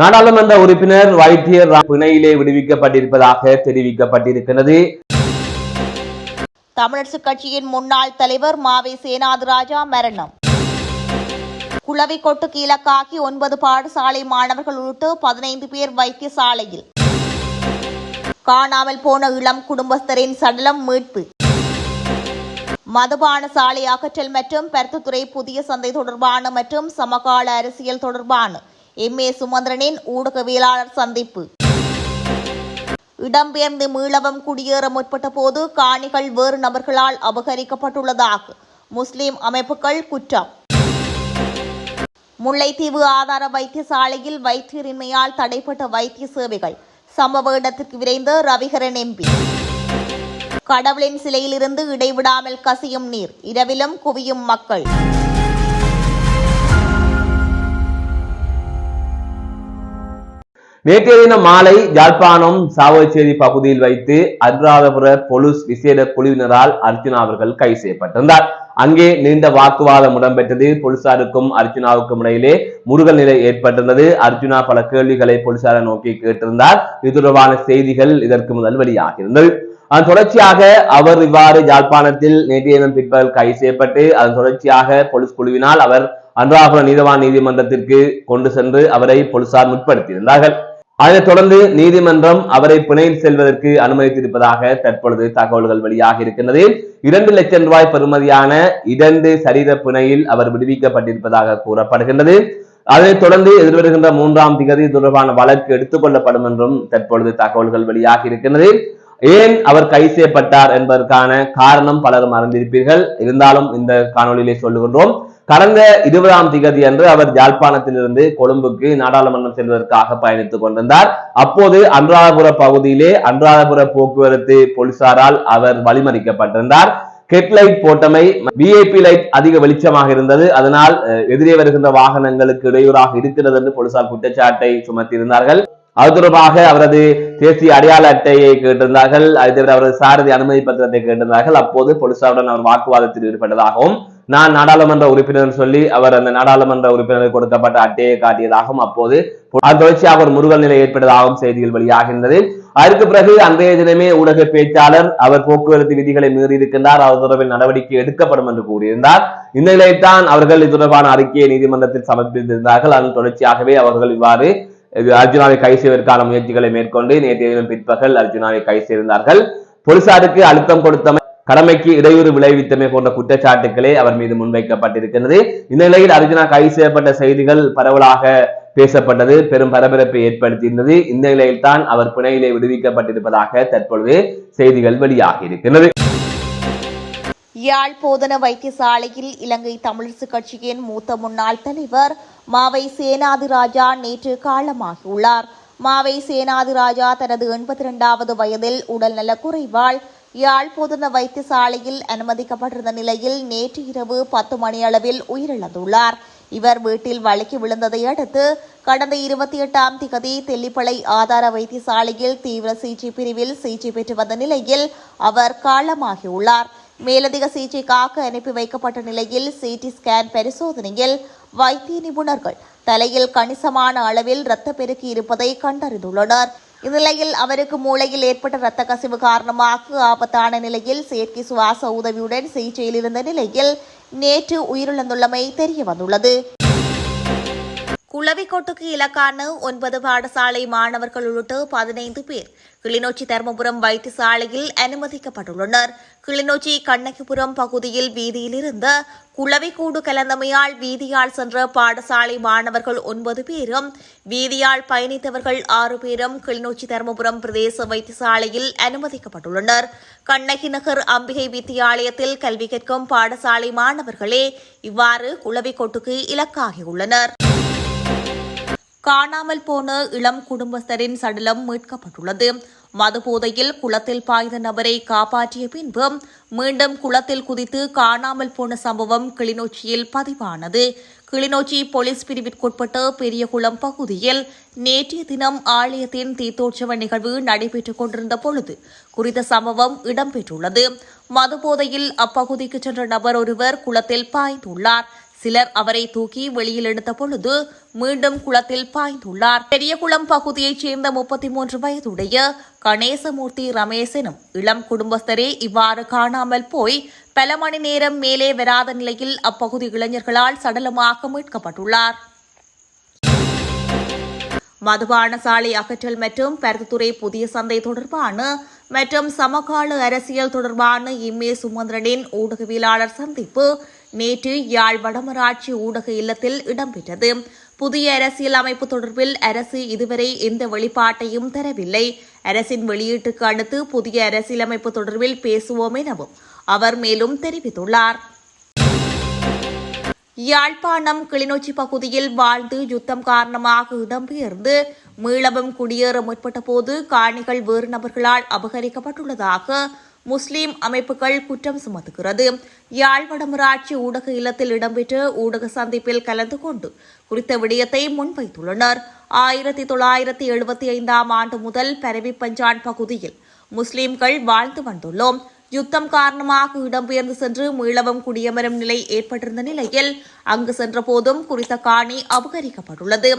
நாடாளுமன்ற உறுப்பினர் வைத்தியர் பிணையிலே விடுவிக்கப்பட்டிருப்பதாக தெரிவிக்கப்பட்டிருக்கிறது. தமிழரசு கட்சியின் முன்னாள் தலைவர் மாவை சேனாதிராஜா மரணம். குளவிக்கொட்டுக்கு இலக்காகி ஒன்பது பாடசாலை மாணவர்கள் உள்ளிட்ட பதினைந்து பேர் வைத்தியசாலையில். காணாமல் போன இளம் குடும்பஸ்தரின் சடலம் மீட்பு. மதுபான சாலை அகற்றல் மற்றும் பருத்தித்துறை புதிய சந்தை தொடர்பான மற்றும் சமகால அரசியல் தொடர்பான எம். ஏ. சுமந்திரனின் ஊடகவியலாளர் சந்திப்பு. இடம்பெயர்ந்து மீளவும் குடியேற முற்பட்ட போது காணிகள் வேறு நபர்களால் அபகரிக்கப்பட்டுள்ளதாக முஸ்லிம் அமைப்புகள் குற்றம். முல்லைத்தீவு ஆதார வைத்தியசாலையில் வைத்தியரின்மையால் தடைப்பட்ட வைத்திய சேவைகள் சம்பவ இடத்திற்கு விரைந்த ரவிகரன் எம்பி. கடவுளின் சிலையிலிருந்து இடைவிடாமல் கசியும் நீர் இரவிலும் குவியும் மக்கள். நேற்றைய தினம் மாலை யாழ்ப்பாணம் சாவோச்சேரி பகுதியில் வைத்து அனுராதபுர பொலிஸ் விசேட குழுவினரால் அர்ச்சனா அவர்கள் கைது செய்யப்பட்டிருந்தார். அங்கே நீண்ட வாக்குவாதம் இடம்பெற்றது. போலீசாருக்கும் அர்ஜுனாவுக்கும் இடையிலே முருகல் நிலை ஏற்பட்டிருந்தது. அர்ஜுனா பல கேள்விகளை போலீசாரை நோக்கி கேட்டிருந்தார். இது தொடர்பான செய்திகள் இதற்கு முதல் வெளியாகியிருந்தது. அதன் தொடர்ச்சியாக அவர் இவ்வாறு யாழ்ப்பாணத்தில் நேற்றைய தினம் பிற்பகல் கைது செய்யப்பட்டு அதன் தொடர்ச்சியாக போலீஸ் குழுவினால் அவர் அனுராபுரம் நீதவான் நீதிமன்றத்திற்கு கொண்டு சென்று அவரை போலீசார் முற்படுத்தியிருந்தார்கள். அதனைத் தொடர்ந்து நீதிமன்றம் அவரை பிணையில் செல்வதற்கு அனுமதித்திருப்பதாக தற்பொழுது தகவல்கள் வெளியாக இருக்கின்றது. இரண்டு லட்சம் ரூபாய் பெறுமதியான இரண்டு சரீர பிணையில் அவர் விடுவிக்கப்பட்டிருப்பதாக கூறப்படுகின்றது. அதனைத் தொடர்ந்து எதிர்வருகின்ற மூன்றாம் திகதி தொடர்பான வழக்கு எடுத்துக்கொள்ளப்படும் என்றும் தற்பொழுது தகவல்கள் வெளியாக இருக்கின்றது. ஏன் அவர் கை செய்யப்பட்டார் என்பதற்கான காரணம் பலரும் அறிந்திருப்பீர்கள். இருந்தாலும் இந்த காணொளியிலே சொல்லுகின்றோம் கடந்த இருபதாம் திகதி அன்று அவர் யாழ்ப்பாணத்திலிருந்து கொழும்புக்கு நாடாளுமன்றம் செல்வதற்காக பயணித்துக் கொண்டிருந்தார். அப்போது அன்றாதபுர பகுதியிலே அன்றாதபுர போக்குவரத்து போலீசாரால் அவர் வழிமறிக்கப்பட்டிருந்தார். ஹெட்லைட் போட்டமை விஐபி லைட் அதிக வெளிச்சமாக இருந்தது. அதனால் எதிரே வருகின்ற வாகனங்களுக்கு இடையூறாக இருக்கிறது என்று போலீசார் குற்றச்சாட்டை சுமத்தியிருந்தார்கள். அது தொடர்பாக அவரது தேசிய அடையாள அட்டையை கேட்டிருந்தார்கள். அதே தவிர அவரது சாரதி அனுமதி பத்திரத்தை கேட்டிருந்தார்கள். அப்போது போலீசாருடன் அவர் வாக்குவாதத்தில் ஈடுபட்டதாகவும் நான் நாடாளுமன்ற உறுப்பினர் சொல்லி அவர் அந்த நாடாளுமன்ற உறுப்பினருக்கு கொடுக்கப்பட்ட அட்டையை காட்டியதாகவும் அப்போது அது தொடர்ச்சியாக ஒரு முருகல் நிலை ஏற்பட்டதாகவும் செய்திகள் வெளியாகின்றது. அதற்கு பிறகு அன்றைய தினமே ஊடக பேச்சாளர் அவர் போக்குவரத்து விதிகளை மீறி இருக்கின்றார். அவர் தொடர்பில் நடவடிக்கை எடுக்கப்படும் என்று கூறியிருந்தார். இந்த நிலையில்தான் அவர்கள் இது தொடர்பான அறிக்கையை நீதிமன்றத்தில் சமர்ப்பித்திருந்தார்கள். அதன் தொடர்ச்சியாகவே அவர்கள் இவ்வாறு இது அர்ஜுனாவை கை செய்வதற்கான முயற்சிகளை மேற்கொண்டு நேற்றைய தினம் பிற்பகல் அர்ஜுனாவை கை செய்திருந்தார்கள் போலீசாருக்கு அழுத்தம் கொடுத்தமை கடமைக்கு இடையூறு விளைவித்தமை போன்ற குற்றச்சாட்டுகளே அவர் மீது முன்வைக்கப்பட்டிருக்கிறது இந்த நிலையில் அர்ஜுனா கைது செய்யப்பட்ட செய்திகள் பரவலாக பேசப்பட்டது பெரும் பரபரப்பை ஏற்படுத்தியிருந்தது. இந்த நிலையில் தான் அவர் புனையிலே விடுவிக்கப்பட்டிருப்பதாக தற்பொழுது செய்திகள் வெளியாகி இருக்கிறது யாழ் போதன வைத்தியசாலையில் இலங்கை தமிழரசு கட்சியின் மூத்த முன்னாள் தலைவர் மாவை சேனாதிராஜா நேற்று காலமாகியுள்ளார். மாவை சேனாதிராஜா தனது எண்பத்தி இரண்டாவது வயதில் உடல்நலக் குறைவால் யாழ் போதன வைத்தியசாலையில் அனுமதிக்கப்பட்டிருந்த நிலையில் நேற்று இரவு பத்து மணியளவில் உயிரிழந்துள்ளார். இவர் வீட்டில் வழுக்கி விழுந்ததை அடுத்து கடந்த இருபத்தி எட்டாம் திகதி தெல்லிப்பளை ஆதார வைத்தியசாலையில் தீவிர சிகிச்சை பிரிவில் சிகிச்சை பெற்று வந்த நிலையில் அவர் காலமாகியுள்ளார். மேலதிக சிகிச்சைக்காக அனுப்பி வைக்கப்பட்ட நிலையில் சிடி ஸ்கேன் பரிசோதனையில் வைத்திய நிபுணர்கள் தலையில் கணிசமான அளவில் இரத்த பெருக்கி இருப்பதை கண்டறிந்துள்ளனர். இந்நிலையில் அவருக்கு மூளையில் ஏற்பட்ட இரத்த கசிவு காரணமாக ஆபத்தான நிலையில் செயற்கை சுவாச உதவியுடன் சிகிச்சையில் இருந்த நிலையில் நேற்று உயிரிழந்துள்ளமை தெரிய வந்துள்ளது குளவிக்கோட்டுக்கு இலக்கான ஒன்பது பாடசாலை மாணவர்கள் உள்ளிட்ட பதினைந்து பேர் கிளிநொச்சி தர்மபுரம் வைத்தியசாலையில் அனுமதிக்கப்பட்டுள்ளனர். கிளிநொச்சி கண்ணகிபுரம் பகுதியில் வீதியில் இருந்த குளவிக்கூடு கலந்தமையால் வீதியால் சென்ற பாடசாலை மாணவர்கள் ஒன்பது பேரும் வீதியால் பயணித்தவர்கள் ஆறு பேரும் கிளிநொச்சி தர்மபுரம் பிரதேச வைத்தியசாலையில் அனுமதிக்கப்பட்டுள்ளனர். கண்ணகி நகர் அம்பிகை வித்தியாலயத்தில் கல்வி கற்கும் பாடசாலை மாணவர்களே இவ்வாறு குளவிக்கோட்டுக்கு இலக்காகியுள்ளனர். காணாமல் போன இளம் குடும்பஸ்தரின் சடலம் மீட்கப்பட்டுள்ளது. மதுபோதையில் குளத்தில் பாய்ந்த நபரை காப்பாற்றிய பின்பு மீண்டும் குளத்தில் குதித்து காணாமல் போன சம்பவம் கிளிநொச்சியில் பதிவானது. கிளிநொச்சி போலீஸ் பிரிவிற்குட்பட்ட பெரியகுளம் பகுதியில் நேற்றைய தினம் ஆலயத்தின் தீர்த்தோற்சவ நிகழ்வு நடைபெற்றுக் கொண்டிருந்த பொழுது குறித்த சம்பவம் இடம்பெற்றுள்ளது. மதுபோதையில் அப்பகுதிக்கு சென்ற நபர் ஒருவர் குளத்தில் பாய்ந்துள்ளார். சிலர் அவரை தூக்கி வெளியில் எடுத்த பொழுது மீண்டும் குளத்தில் பாய்ந்துள்ளார். பெரியகுளம் பகுதியைச் சேர்ந்த முப்பத்தி மூன்று வயதுடைய கணேசமூர்த்தி ரமேசனும் இளம் குடும்பஸ்தரே இவ்வாறு காணாமல் போய் பல மணி நேரம் மேலே வராத நிலையில் அப்பகுதி இளைஞர்களால் சடலமாக மீட்கப்பட்டுள்ளார். மதுபான சாலை அகற்றல் மற்றும் பருத்தித்துறை புதிய சந்தை தொடர்பான மற்றும் சமகால அரசியல் தொடர்பான இம்மே சுமந்திரனின் ஊடகவியலாளர் சந்திப்பு நேற்று யாழ் வடமராட்சி ஊடக இல்லத்தில் இடம்பெற்றது. புதிய அரசியல் அமைப்பு தொடர்பில் அரசு இதுவரை எந்த வெளிப்பாட்டையும் தரவில்லை. அரசின் வெளியீட்டுக்கு அடுத்து புதிய அரசியலமைப்பு தொடர்பில் பேசுவோம் எனவும் அவர் மேலும் தெரிவித்துள்ளார். யாழ்ப்பாணம் கிளிநொச்சி பகுதியில் வாழ்ந்து யுத்தம் காரணமாக இடம்பெயர்ந்து மீளவும் குடியேற முற்பட்ட போது காணிகள் வேறு நபர்களால் அபகரிக்கப்பட்டுள்ளதாக முஸ்லீம் அமைப்புகள் குற்றம் சுமத்துகிறது. யாழ் வடமராட்சி ஊடக இல்லத்தில் இடம்பெற்ற ஊடக சந்திப்பில் கலந்து கொண்டு குறித்த விடயத்தை முன்வைத்துள்ளனர். ஆயிரத்தி தொள்ளாயிரத்தி எழுபத்தி ஐந்தாம் ஆண்டு முதல் பரவி பஞ்சான் பகுதியில் முஸ்லிம்கள் வாழ்ந்து வந்துள்ளோம். யுத்தம் காரணமாக இடம்பெயர்ந்து சென்று மீளவும் குடியமரும் நிலை ஏற்பட்டிருந்த நிலையில் அங்கு சென்ற போதும் குறித்த காணி அபகரிக்கப்பட்டுள்ளது.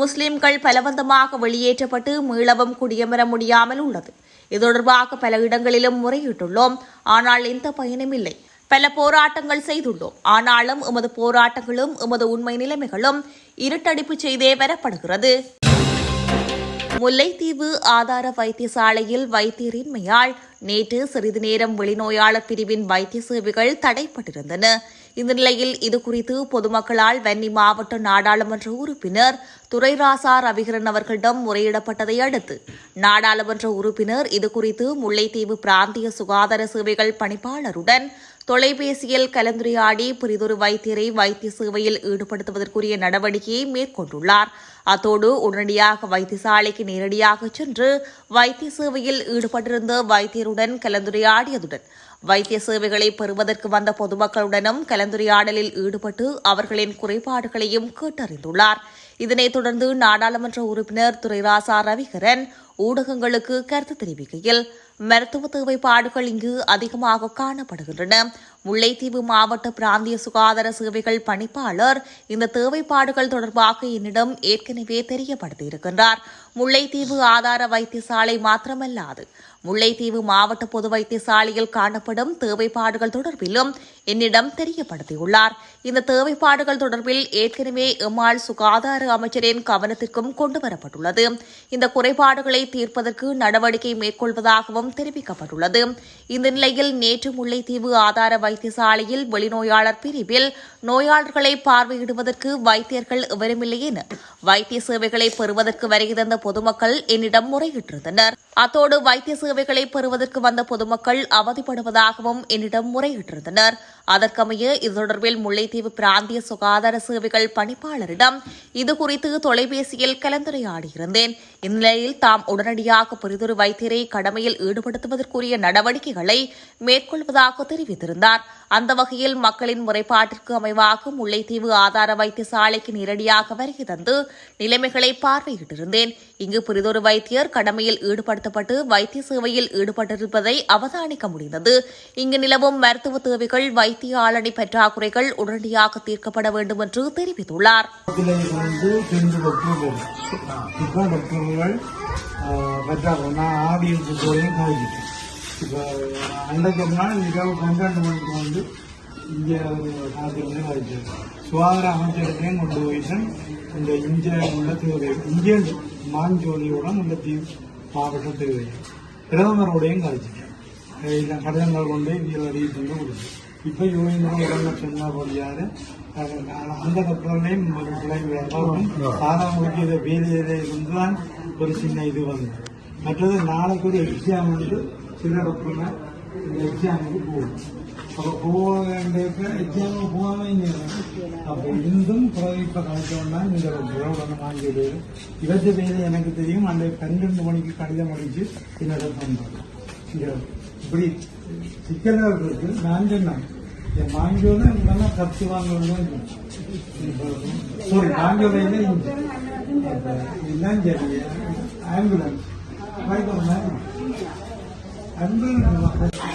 முஸ்லிம்கள் பலவந்தமாக வெளியேற்றப்பட்டு மீளவும் குடியமர முடியாமல் உள்ளது. இது தொடர்பாக பல இடங்களிலும் முறையிட்டுள்ளோம். ஆனால் எந்த பயனும் இல்லை. பல போராட்டங்கள் செய்துள்ளோம். ஆனாலும் எமது போராட்டங்களும் எமது உண்மை நிலைமைகளும் இருட்டடிப்பு செய்தே வரப்படுகிறது. முல்லைத்தீவு ஆதார வைத்தியசாலையில் வைத்தியரின்மையால் நேற்று சிறிது நேரம் வெளிநோயாளர் பிரிவின் வைத்திய சேவைகள் தடைப்பட்டிருந்தன. இந்த நிலையில் இதுகுறித்து பொதுமக்களால் வன்னி மாவட்ட நாடாளுமன்ற உறுப்பினர் துரைராசா ரவிகரன் அவர்களிடம் முறையிடப்பட்டதை அடுத்து நாடாளுமன்ற உறுப்பினர் இதுகுறித்து முல்லைத்தீவு பிராந்திய சுகாதார சேவைகள் பணிப்பாளருடன் தொலைபேசியில் கலந்துரையாடி புரிதொரு வைத்தியரை வைத்திய சேவையில் ஈடுபடுத்துவதற்குரிய நடவடிக்கையை மேற்கொண்டுள்ளார். அத்தோடு உடனடியாக வைத்தியசாலைக்கு நேரடியாக சென்று வைத்திய சேவையில் ஈடுபட்டிருந்த வைத்தியருடன் கலந்துரையாடியதுடன் வைத்திய சேவைகளை பெறுவதற்கு வந்த பொதுமக்களுடனும் கலந்துரையாடலில் ஈடுபட்டு அவர்களின் குறைபாடுகளையும் கேட்டறிந்துள்ளார். இதனைத் தொடர்ந்து நாடாளுமன்ற உறுப்பினர் துரைராசா ரவிகரன் ஊடகங்களுக்கு கருத்து தெரிவிக்கையில் மருத்துவ தேவைப்பாடுகள் இங்கு அதிகமாக காணப்படுகின்றன. முல்லைத்தீவு மாவட்ட பிராந்திய சுகாதார சேவைகள் பணிப்பாளர் இந்த தேவைப்பாடுகள் தொடர்பாக என்னிடம் ஏற்கனவே தெரியப்படுத்தியிருக்கின்றார். முல்லைத்தீவு ஆதார வைத்தியசாலை மாத்திரமல்லாது முல்லைத்தீவு மாவட்ட பொது வைத்தியசாலையில் காணப்படும் தேவைப்பாடுகள் தொடர்பிலும் என்னிடம் தெரியப்படுத்தியுள்ளார். இந்த தேவைப்பாடுகள் தொடர்பில் ஏற்கனவே எம்மாள் சுகாதார அமைச்சரின் கவனத்திற்கும் கொண்டுவரப்பட்டுள்ளது. இந்த குறைபாடுகளை தீர்ப்பதற்கு நடவடிக்கை மேற்கொள்வதாகவும் தெரிவிக்கப்பட்டுள்ளது. இந்த நிலையில் நேற்று முல்லைத்தீவு ஆதார வைத்தியசாலையில் வெளிநோயாளர் பிரிவில் நோயாளர்களை பார்வையிடுவதற்கு வைத்தியர்கள் எவருமில்லை என வைத்திய சேவைகளை பெறுவதற்கு வருகை தந்த பொதுமக்கள் என்னிடம் முறையிட்டிருந்தனர். அத்தோடு வைத்திய சேவைகளை பெறுவதற்கு வந்த பொதுமக்கள் அவதிப்படுவதாகவும் என்னிடம் முறையிட்டிருந்தனர். அதற்கமைய இது தொடர்பில் முல்லைத்தீவு பிராந்திய சுகாதார சேவைகள் பணிப்பாளரிடம் இதுகுறித்து தொலைபேசியில் கலந்துரையாடியிருந்தேன். இந்நிலையில் தாம் உடனடியாக பெரிதொரு வைத்தியரை கடமையில் ஈடுபடுத்துவதற்குரிய நடவடிக்கைகளை மேற்கொள்வதாக தெரிவித்திருந்தார். அந்த வகையில் மக்களின் முறைப்பாட்டிற்கு அமைவாக முல்லைத்தீவு ஆதார வைத்தியசாலைக்கு நேரடியாக வருகை தந்து நிலைமைகளை பார்வையிட்டிருந்தேன். இங்கு புரிதொரு வைத்தியர் கடமையில் ஈடுபடுத்தப்பட்டு வைத்திய சேவையில் ஈடுபட்டிருப்பதை அவதானிக்க முடிந்தது. இங்கு நிலவும் மருத்துவ தேவைகள் வைத்திய ஆளணி பற்றாக்குறைகள் உடனடியாக தீர்க்கப்பட வேண்டும் என்று தெரிவித்துள்ளார். இப்போ அன்றைக்கு நாள் இரவு பன்னெண்டு மணிக்கு வந்து இங்கே சுகாதார கொண்டு போயிட்டேன் இந்த இங்கே உள்ள தேவை மாஞ்சோலியோட உள்ள மாவட்ட தேவை பிரதமரோடையும் கழிச்சிட்டேன் இந்த கடிதங்கள் கொண்டு இதில் அறிவித்து கொடுத்து இப்போ யூனியன் இடங்கள் சொன்னபடியாரு அந்த கப்பலையும் ஒரு பிள்ளைங்க எல்லாரும் சாதாரண இதை வேலையில இருந்து தான் ஒரு சின்ன இது வந்தது. மற்றது நாளைக்கு ஒரு எக்ஸாம் வந்து சில கப்பல இந்த எக்ஸாமுக்கு போகும். அப்போ போக வேண்டிய எக்ஸாமுக்கு போகாம அப்போ இருந்தும் பிறகு இப்போ இந்த உடனே வாங்கி விடுவது இவற்றை வேலை எனக்கு தெரியும் அந்த பன்னெண்டு மணிக்கு கடிதம் அடிச்சு என்னோட பண்ணுறோம் இப்படி சிக்கலாக இருக்கு நான் சொன்னேன் என் மாஞ்சோல நல்லா கத்து வாங்கணும் சாரி மாஞ்சோல எல்லாம் சரி ஆம்புலன்ஸ் ஆம்புலன்ஸ்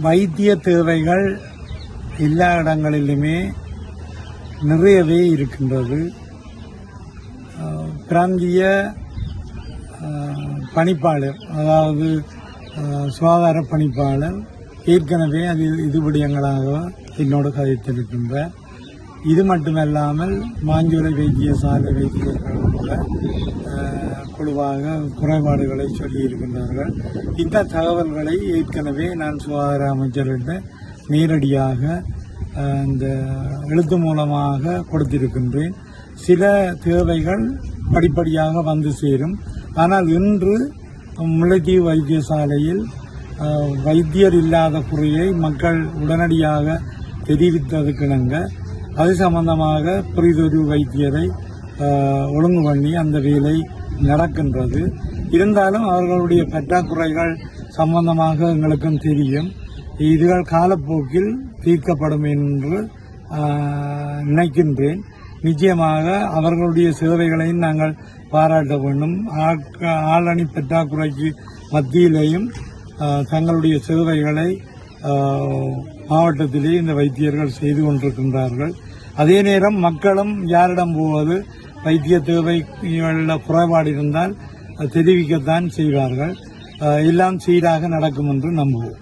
வைத்திய தேவைகள் எல்லா இடங்களிலுமே நிறையவே இருக்கின்றது. பிராந்திய பணிப்பாளர் அதாவது சுகாதார பணிப்பாளர் ஏற்கனவே அது இது விடயங்களாக என்னோடு கதைத்திருக்கின்ற இது மட்டுமல்லாமல் மாஞ்சுரை வைத்தியசாலை வைத்தியர்கள் கூட குழுவாக குறைபாடுகளை சொல்லியிருக்கின்றார்கள். இந்த தகவல்களை ஏற்கனவே நான் சுகாதார அமைச்சரிடம் நேரடியாக இந்த எழுத்து மூலமாக கொடுத்திருக்கின்றேன். சில தேவைகள் படிப்படியாக வந்து சேரும். ஆனால் இன்று முல்லைத்தீவு வைத்தியசாலையில் வைத்தியர் இல்லாத குறையை மக்கள் உடனடியாக தெரிவித்ததுக்கிணங்க. அது சம்பந்தமாக புரிதொரு வைத்தியரை ஒழுங்கு பண்ணி அந்த வேலை நடக்கின்றது. இருந்தாலும் அவர்களுடைய பற்றாக்குறைகள் சம்பந்தமாக எங்களுக்கும் தெரியும். இதுகள் காலப்போக்கில் தீர்க்கப்படும் என்று நினைக்கின்றேன். நிச்சயமாக அவர்களுடைய சேவைகளையும் நாங்கள் பாராட்ட வேண்டும். ஆட்க- ஆளணி பற்றாக்குறைக்கு மத்தியிலேயும் தங்களுடைய சேவைகளை மாவட்டத்திலே இந்த வைத்தியர்கள் செய்து கொண்டிருக்கின்றார்கள். அதே நேரம் மக்களும் யாரிடம் போவது வைத்திய தேவைகளில் குறைபாடு இருந்தால் தெரிவிக்கத்தான் செய்வார்கள். எல்லாம் சீராக நடக்கும் என்று நம்புவோம்.